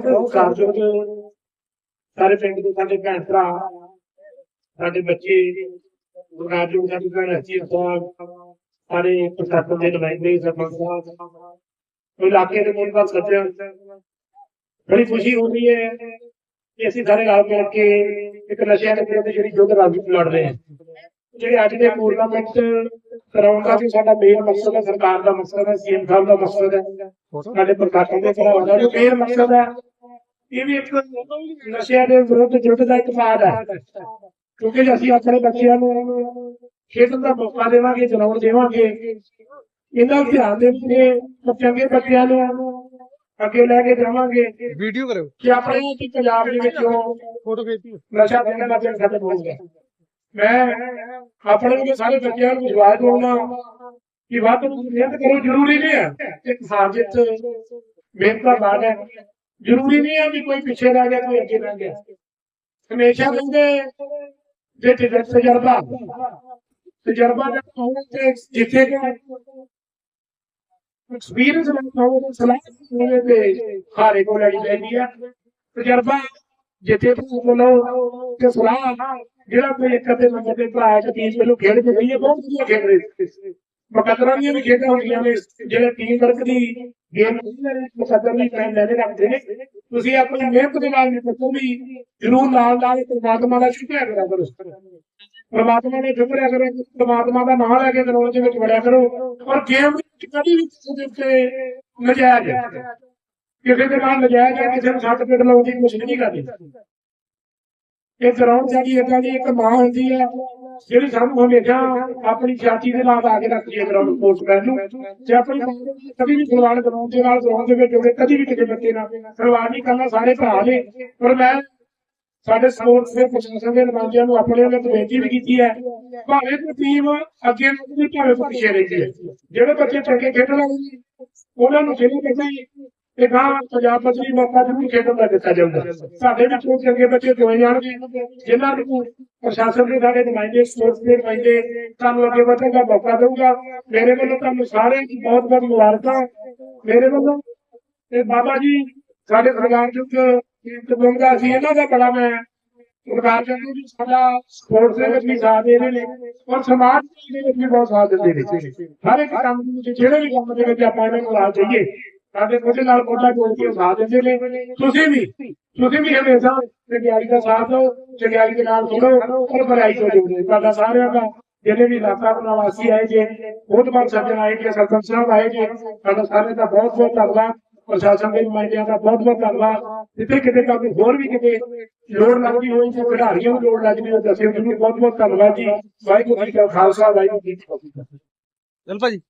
ਬਹੁਤ ਸਾਰੇ ਪਿੰਡ ਦੇ ਸਾਡੇ ਭੈਣ ਭਰਾ, ਸਾਡੇ ਬੱਚੇ ਗੁਰਨਾਜੂ ਸਾਡੀ ਭੈਣ ਹਰਜੀਤ ਸਾਹਿਬ, ਸਾਰੇ ਪ੍ਰਸ਼ਾਸਨ ਦੇ ਨੁਮਾਇੰਦੇ ਸਰਪੰਚ ਸਾਹਿਬ। ਇਲਾਕੇ ਦੇ ਮੁੱਖ ਸੱਜਣ ਬੜੀ ਖੁਸ਼ੀ ਹੁੰਦੀ ਹੈ ਕਿ ਅਸੀਂ ਸਾਰੇ ਰਲ ਮਿਲ ਕੇ ਇੱਕ ਨਸ਼ਿਆਂ ਦੇ ਵਿਰੁੱਧ ਜਿਹੜੀ ਯੁੱਧ ਲੜ ਰਹੇ ਹਾਂ। ਜਿਹੜੇ ਅੱਜ ਦੇ ਟੂਰਨਾਮੈਂਟ ਕਰਾਉਣ ਦਾ ਵੀ ਸਾਡਾ ਮੇਨ ਮਕਸਦ ਹੈ, ਸਰਕਾਰ ਦਾ ਮਕਸਦ ਹੈ ਸੀਐਮ ਸਾਹਿਬ ਦਾ ਮਕਸਦ ਹੈ, ਸਾਡੇ ਪ੍ਰਸ਼ਾਸਨ ਦੇ ਭਰਾਵਾਂ ਦਾ ਮੇਨ ਮਕਸਦ ਹੈ ਇਹ ਵੀ ਇੱਕ ਨਸ਼ਿਆਂ ਦੇ ਵਿਰੁੱਧ ਯੁੱਧ ਦਾ ਇੱਕ ਬਾਦ ਹੈ। ਕਿਉਂਕਿ ਜੇ ਅਸੀਂ ਆਪਣੇ ਬੱਚਿਆਂ ਨੂੰ ਖੇਡਣ ਦਾ ਮੌਕਾ ਦੇਵਾਂਗੇ ਚਲਾਉਣ ਦੇਵਾਂਗੇ ਇਹਨਾਂ ਧਿਆਨ ਦੇਵਾਂਗੇ ਤਾਂ ਚੰਗੇ ਬੱਚਿਆਂ ਨੂੰ ਅੱਗੇ ਲੈ ਕੇ ਜਾਵਾਂਗੇ। ਵੀਡੀਓ ਕਰੋ ਕਿ ਆਪਣੇ ਕਿ ਪੰਜਾਬ ਦੇ ਵਿੱਚੋਂ ਫੋਟੋ ਖਿੱਚੀ ਨਸ਼ਾ ਦੇਣ ਦਾ ਦਿਨ ਖਤਮ ਹੋ। ਗਿਆ ਮੈਂ ਆਪਣੇ ਵੀ ਸਾਰੇ ਬੱਚਿਆਂ ਨੂੰ ਵਿਸ਼ਵਾਸ ਦਿਵਾਉਣਾ ਕਿ ਵੱਧ ਮਿਹਨਤ ਕਰੋ ਜ਼ਰੂਰੀ ਨਹੀਂ ਹੈ। ਇੱਕ ਸਾਜਿਤ ਮਿਹਨਤ ਦਾ ਬਾਅਦ ਹੈ। ਜ਼ਰੂਰੀ ਨਹੀਂ ਹੈ ਕਿ ਕੋਈ ਪਿੱਛੇ ਰਹਿ ਗਿਆ, ਕੋਈ ਅੱਗੇ ਰਹਿ ਗਿਆ। ਹਮੇਸ਼ਾ ਕਹਿੰਦੇ ਜੇ ਤਜ- ਤਜਰਬਾ। ਤਜਰਬਾ ਦਾ ਹੋਵੇ ਤੇ ਜਿੱਥੇ ਕਿ ਐਕਸਪੀਰੀਅੰਸ ਲੈਣਾ ਹੋਵੇ ਤੇ ਸਲਾਹ ਹੋਵੇ ਤੇ ਹਾਰੇ ਕੋਲ ਲੈਣੀ ਚਾਹੀਦੀ ਹੈ ਤਜਰਬਾ ਜਿੱਥੇ ਤੁਸੀਂ ਬੋਲੋ ਕਿ ਸਲਾਹ ਜਿਹੜਾ ਕੋਈ ਇੱਕ ਅੱਧੇ ਨੰਬਰ ਦੇ ਭਰਾ ਇੱਕ ਟੀਮ ਵੱਲੋਂ ਖੇਡ ਕੇ ਗਈ ਹੈ, ਬਹੁਤ ਵਧੀਆ ਖੇਡ ਰਹੇ ਸੀ ਮੁਕੱਦਰਾਂ ਦੀਆਂ ਵੀ ਖੇਡਾਂ ਹੁੰਦੀਆਂ ਨੇ, ਜਿਹੜੇ ਟੀਮ ਵਰਕ ਦੀ ਗੇਮ ਹੁੰਦੀ ਹੈ ਮੁਕੱਦਰ ਟਾਈਮ ਲੈਣੇ ਰੱਖਦੇ ਨੇ, ਤੁਸੀਂ ਆਪਣੀ ਮਿਹਨਤ ਦੇ ਨਾਲ ਨਿਪਟੋ ਵੀ ਜ਼ਰੂਰ ਨਾਲ ਨਾਲ ਪ੍ਰਮਾਤਮਾ ਦਾ ਸ਼ੁਕਰ ਕਰਿਆ ਕਰੋ ਪ੍ਰਮਾਤਮਾ ਨੇ ਫਿਕਰਿਆ ਕਰੋ, ਪ੍ਰਮਾਤਮਾ ਦਾ ਨਾਮ ਲੈ ਕੇ ਗਰਾਊਂਡ ਦੇ ਵਿੱਚ ਵੜਿਆ ਕਰੋ ਔਰ ਗੇਮ ਵਿੱਚ ਕਦੀ ਵੀ ਕਿਸੇ ਦੇ ਉੱਤੇ ਨਜਾਇਜ਼ ਕਿਸੇ ਦੇ ਨਾਲ ਨਜਾਇਜ਼ ਹੈ, ਕਿਸੇ ਨੂੰ ਸੱਟ ਪਿੱਟ ਲਾਉਣ ਦੀ ਕੋਸ਼ਿਸ਼ ਨਹੀਂ ਕਰਦੀ ਇਹ ਗਰਾਊਂਡ ਸਾਡੀ ਏਦਾਂ ਦੀ ਇੱਕ ਮਾਂ ਹੁੰਦੀ ਹੈ ਜਿਹੜੀ ਸਾਨੂੰ ਹਮੇਸ਼ਾ ਆਪਣੀ ਛਾਤੀ ਦੇ ਨਾਲ ਆ ਕੇ ਰੱਖਦੀ ਹੈ ਗਰਾਊਂਡ ਸਪੋਰਟਸਮੈਨ ਨੂੰ ਜੇ ਆਪਣੀ ਕਦੀ ਵੀ ਖਿਲਵਾੜ ਗਰਾਊਂਡ ਦੇ ਨਾਲ ਗਰਾਊਂਡ ਦੇ ਵਿੱਚ ਹੋਵੇ, ਕਦੀ ਵੀ ਕਿਸੇ ਬੱਚੇ ਨਾਲ। ਖਿਲਵਾੜ ਨਹੀਂ ਕਰਨਾ ਸਾਰੇ ਭਰਾ ਨੇ, ਪਰ ਮੈਂ ਸਾਡੇ ਸਪੋਰਟਸ ਦੇ ਪ੍ਰਸ਼ਾਸਨ ਦੇ ਨੁਮਾਇੰਦਿਆਂ ਨੂੰ ਆਪਣੇ ਵੱਲੋਂ ਬੇਨਤੀ ਵੀ ਕੀਤੀ ਹੈ, ਭਾਵੇਂ ਕੋਈ ਟੀਮ ਅੱਗੇ ਨੂੰ ਭਾਵੇਂ ਕੋਈ ਪਿੱਛੇ ਰਹਿੰਦੀ ਹੈ। ਜਿਹੜੇ ਬੱਚੇ ਚੰਗੇ ਖੇਡਣ ਵਾਲੇ ਉਹਨਾਂ ਨੂੰ ਜਿਹੜੇ ਬੱਚੇ ਇਹ ਗਾਂ ਪੰਜਾਬ ਬਦਲੀ ਮੌਕਾ ਜ਼ਰੂਰ ਖੇਡਣ ਦਾ ਦਿੱਤਾ ਜਾਊਗਾ ਸਾਡੇ ਵਿੱਚੋਂ ਚੰਗੇ ਬੱਚੇ ਚੁਣੇ ਜਾਣਗੇ ਜਿਨ੍ਹਾਂ ਨੂੰ ਪ੍ਰਸ਼ਾਸਨ ਦੇ ਸਾਡੇ ਨੁਮਾਇੰਦੇ, ਸਪੋਰਟਸ ਦੇ ਨੁਮਾਇੰਦੇ, ਤੁਹਾਨੂੰ ਅੱਗੇ ਵਧਣ ਦਾ ਮੌਕਾ ਦੇਊਗਾ। ਮੇਰੇ ਵੱਲੋਂ ਤੁਹਾਨੂੰ ਸਾਰਿਆਂ ਨੂੰ ਬਹੁਤ ਬਹੁਤ ਮੁਬਾਰਕਾਂ। ਮੇਰੇ ਵੱਲੋਂ ਤੇ ਬਾਬਾ ਜੀ, ਸਾਡੇ ਸਰਕਾਰ ਚੁੱਕ ਕੀਮਤ ਸੀ ਇਹਨਾਂ ਦਾ ਬੜਾ ਮੈਂ ਸਰਕਾਰ ਚੰਗੀ ਵੀ ਸਾਡਾ ਸਪੋਰਟਸ ਦੇ ਵਿੱਚ ਵੀ ਸਾਥ ਦੇ ਰਹੇ ਨੇ। ਔਰ ਸਮਾਜ ਦੇ ਵਿੱਚ ਵੀ ਬਹੁਤ ਸਾਥ ਦਿੰਦੇ ਨੇ। ਹਰ ਇੱਕ ਕੰਮ ਦੇ ਵਿੱਚ, ਜਿਹੜੇ ਵੀ ਕੰਮ ਦੇ ਵਿੱਚ ਆਪਾਂ ਇਹਨਾਂ ਨੂੰ ਸਾਥ ਚਾਹੀਏ ਸਾਡੇ ਕੋਲ ਨਾਲ ਕੋਟਾ ਜੋੜ ਕੇ ਸਾਥ ਦਿੰਦੇ ਨੇ। ਤੁਸੀਂ ਵੀ ਤੁਸੀਂ ਵੀ ਹਮੇਸ਼ਾ ਚੰਗਿਆਈ ਦਾ ਸਾਥ ਦਿਓ, ਚੰਗਿਆਈ ਦੇ ਨਾਲ ਜੁੜੋ ਔਰ ਬੁਰਾਈ ਤੋਂ ਜੁੜੋ ਤੁਹਾਡਾ ਸਾਰਿਆਂ ਦਾ ਜਿਹੜੇ ਵੀ ਇਲਾਕਾ ਦੇ ਨਿਵਾਸੀ ਆਏ ਜੇ, ਬਹੁਤ ਬਹੁਤ ਸੱਜਣ ਆਏ ਜੇ, ਸਰਪੰਚ ਸਾਹਿਬ ਆਏ ਜੇ, ਤੁਹਾਡਾ ਸਾਰਿਆਂ ਦਾ ਬਹੁਤ ਬਹੁਤ ਧੰਨਵਾਦ। ਪ੍ਰਸ਼ਾਸਨ ਦੇ ਨੁਮਾਇੰਦਿਆਂ ਦਾ ਬਹੁਤ ਬਹੁਤ ਧੰਨਵਾਦ। ਜਿੱਥੇ ਕਿਤੇ ਕੋਈ ਹੋਰ ਵੀ ਕਿਤੇ ਲੋੜ ਲੱਗਦੀ ਹੋਈ ਤੇ ਖਿਡਾਰੀਆਂ ਨੂੰ ਲੋੜ ਲੱਗਦੀ ਹੋਈ ਦੱਸਿਓ ਜਰੂਰ ਬਹੁਤ ਬਹੁਤ ਧੰਨਵਾਦ ਜੀ। ਵਾਹਿਗੁਰੂ ਜੀ ਕਾ ਖਾਲਸਾ, ਵਾਹਿਗੁਰੂ ਜੀ ਕੀ ਫਤਿਹ। ਚਲ ਭਾਜੀ